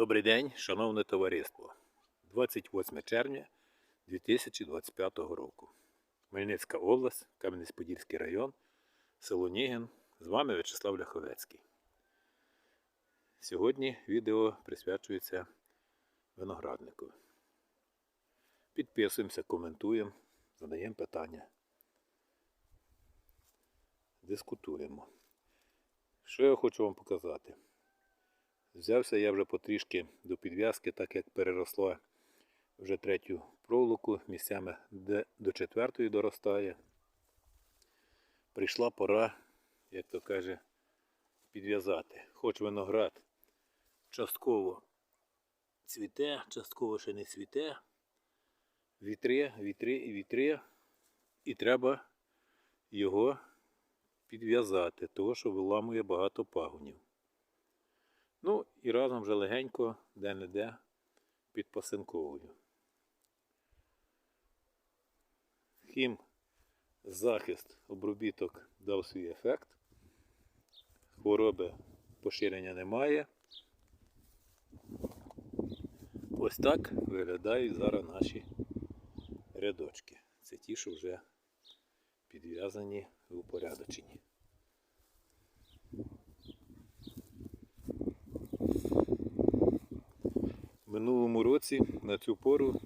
Добрий день, шановне товариство. 28 червня 2025 року. Хмельницька область, Кам'янець-Подільський район, село Нігін. З вами В'ячеслав Ляховецький. Сьогодні відео присвячується винограднику. Підписуємося, коментуємо, задаємо питання. Дискутуємо. Що я хочу вам показати? Взявся я вже потрішки до підв'язки, так як переросла вже третю проволоку, місцями де до четвертої доростає. Прийшла пора, як то каже, підв'язати. Хоч виноград частково цвіте, частково ще не цвіте. Вітри, вітри і вітри. І треба його підв'язати, того що виламує багато пагонів. Ну і разом вже легенько, де-не-де, підпасинковую. Хім захист обробіток дав свій ефект. Хвороби поширення немає. Ось так виглядають зараз наші рядочки. Це ті, що вже підв'язані і упорядочені. В минулому році на цю пору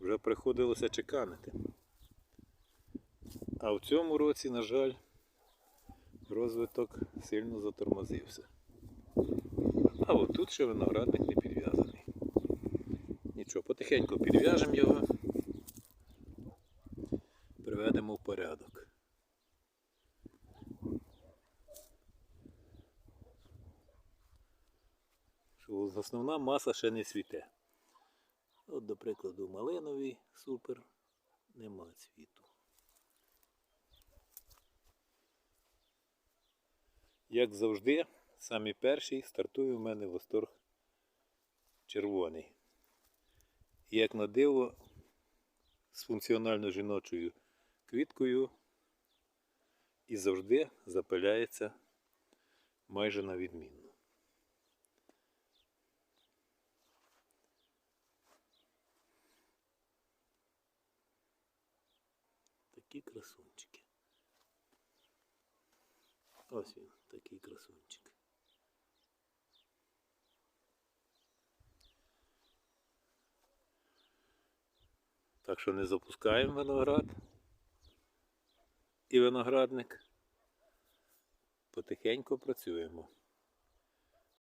вже приходилося чеканити. А в цьому році, на жаль, розвиток сильно затормозився. А от тут ще виноградник не підв'язаний. Нічого, потихеньку підв'яжемо його, приведемо в порядок. Основна маса ще не цвіте. От, до прикладу, малиновий супер, нема цвіту. Як завжди, самий перший стартує в мене восторг червоний. І як на диво, з функціонально жіночою квіткою і завжди запиляється майже на відмінно. Такі красунчики. Ось він, такий красунчик. Так що не запускаємо виноград і виноградник. Потихеньку працюємо.